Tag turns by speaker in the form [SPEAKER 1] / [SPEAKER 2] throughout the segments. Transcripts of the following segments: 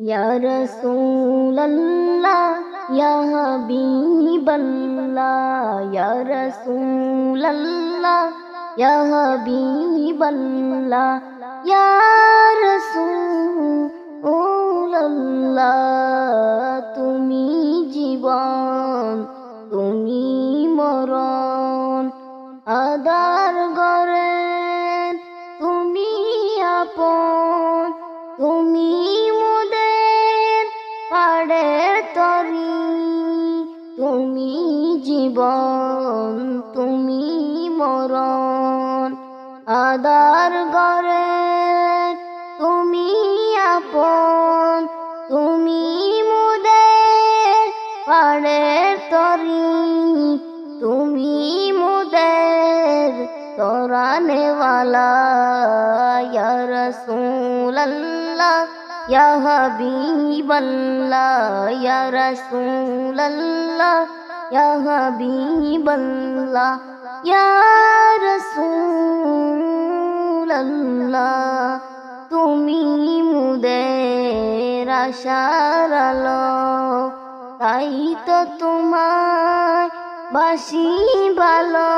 [SPEAKER 1] ইয়া রাসূলাল্লাহ ইয়া হাবিবাল্লাহ ইয়া রাসূলাল্লাহ ইয়া হাবিবাল্লাহ ইয়া রাসূলাল্লাহ তুমি জীবন তুমি তুমি জীবন, তুমি মরণ। আদার গরে তুমি আপন, তুমি মোদের পাড়ের তরি। তুমি মোদের তোরানেওয়ালা, ইয়া রাসূলাল্লাহ। ইয়া হাবিবাল্লাহ ইয়া রাসূলাল্লাহ ইয়া হাবিবাল্লাহ ইয়া রাসূলাল্লাহ তুমি মুদের আশার আলো, তাই তো তোমায় বাসি ভালো।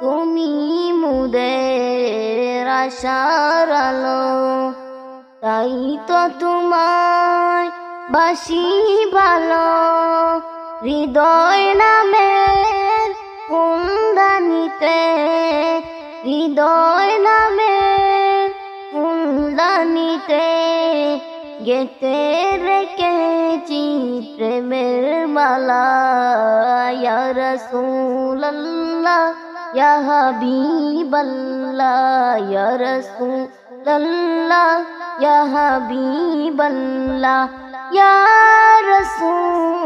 [SPEAKER 1] তুমি মুদের আশার আলো তাই তো তোমায় বাসি ভালো। হৃদয় নামের কুন্দানিতে হৃদয় নামের কুন্দানিতে গেতে রেখেছি প্রেমের মালা। ইয়া রাসূলাল্লাহ, ইয়া হাবিবাল্লাহ ইয়া রাসূলাল্লাহ ইয়া হাবিবাল্লাহ ইয়া রাসূলাল্লাহ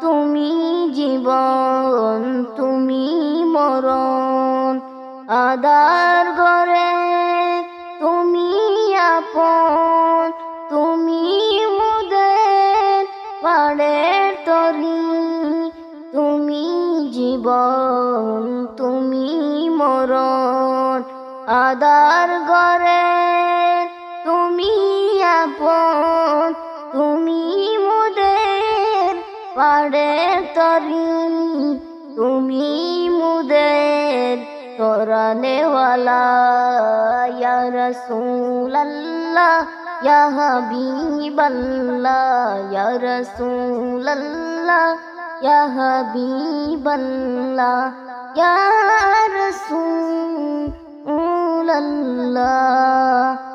[SPEAKER 1] তুমি জীবন তুমি মরণ, আদার ঘরে তুমি আপন তুমি মুদের পাড়ের তরি তুমি জীবন তুমি মরণ আদার ঘরে তুমি আপন, তুমি মুদের পাড়ের তরি তুমি মুদের তোরানেওয়ালা। ইয়া রাসূলাল্লাহ, ইয়া হাবিবাল্লাহ, ইয়া রাসূলাল্লাহ, ইয়া হাবিবাল্লাহ, ইয়া على الله.